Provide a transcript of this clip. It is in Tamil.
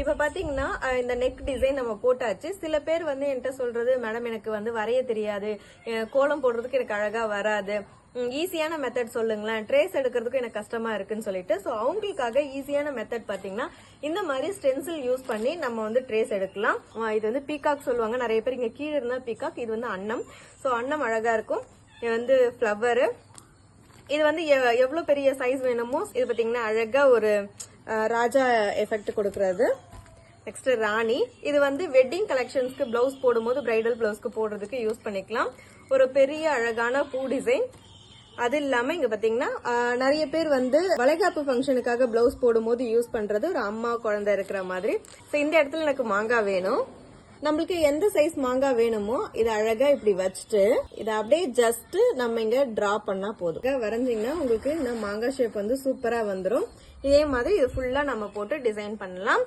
இப்ப பாத்தீங்கன்னா இந்த நெக் டிசைன் நம்ம போட்டாச்சு. சில பேர் வந்து என்கிட்ட சொல்றது மேடம் எனக்கு வந்து வரைய தெரியாது. கோலம் போடுறதுக்கு எனக்கு அழகா வராது. ஈஸியான மெத்தட் சொல்லுங்களேன். ட்ரேஸ் எடுக்கிறதுக்கு எனக்கு கஷ்டமா இருக்குன்னு சொல்லிட்டு. ஸோ அவங்களுக்காக ஈஸியான மெத்தட் பாத்தீங்கன்னா இந்த மாதிரி ஸ்டென்சில் யூஸ் பண்ணி நம்ம வந்து ட்ரேஸ் எடுக்கலாம். இது வந்து பீகாக் சொல்லுவாங்க. நிறைய பேர் இங்க கீழே இருந்தா பீகாக் இது வந்து அன்னம். ஸோ அன்னம் அழகா இருக்கும். இது வந்து ஃப்ளவரு இது வந்து எவ்- எவ்வளவு பெரிய சைஸ் வேணுமோ இது பாத்தீங்கன்னா அழகா ஒரு ராஜா எஃபெக்ட் கொடுக்கறது. நெக்ஸ்ட் ராணி இது வந்து வெட்டிங் கலெக்ஷன்ஸ்க்கு பிளவுஸ் போடும்போது பிரைடல் பிளவுஸ்க்கு போடுறதுக்கு யூஸ் பண்ணிக்கலாம். ஒரு பெரிய அழகான பூ டிசைன் அது இல்லாம இங்க பாத்தீங்கன்னா நிறைய பேர் வந்து வளைகாப்பு ஃபங்க்ஷனுக்காக பிளவுஸ் போடும்போது யூஸ் பண்றது ஒரு அம்மா குழந்தை இருக்கிற மாதிரி. ஸோ இந்த இடத்துல எனக்கு மாங்காய் வேணும். நம்மளுக்கு எந்த சைஸ் மாங்காய் வேணுமோ இதை அழகா இப்படி வச்சுட்டு இதை அப்படியே ஜஸ்ட் நம்ம இங்க டிரா பண்ணா போதும். வரைஞ்சிங்கன்னா உங்களுக்கு இந்த மாங்காய் ஷேப் வந்து சூப்பரா வந்துடும் இதே மாதிரி இது ஃபுல்லா நம்ம போட்டு டிசைன் பண்ணலாம்.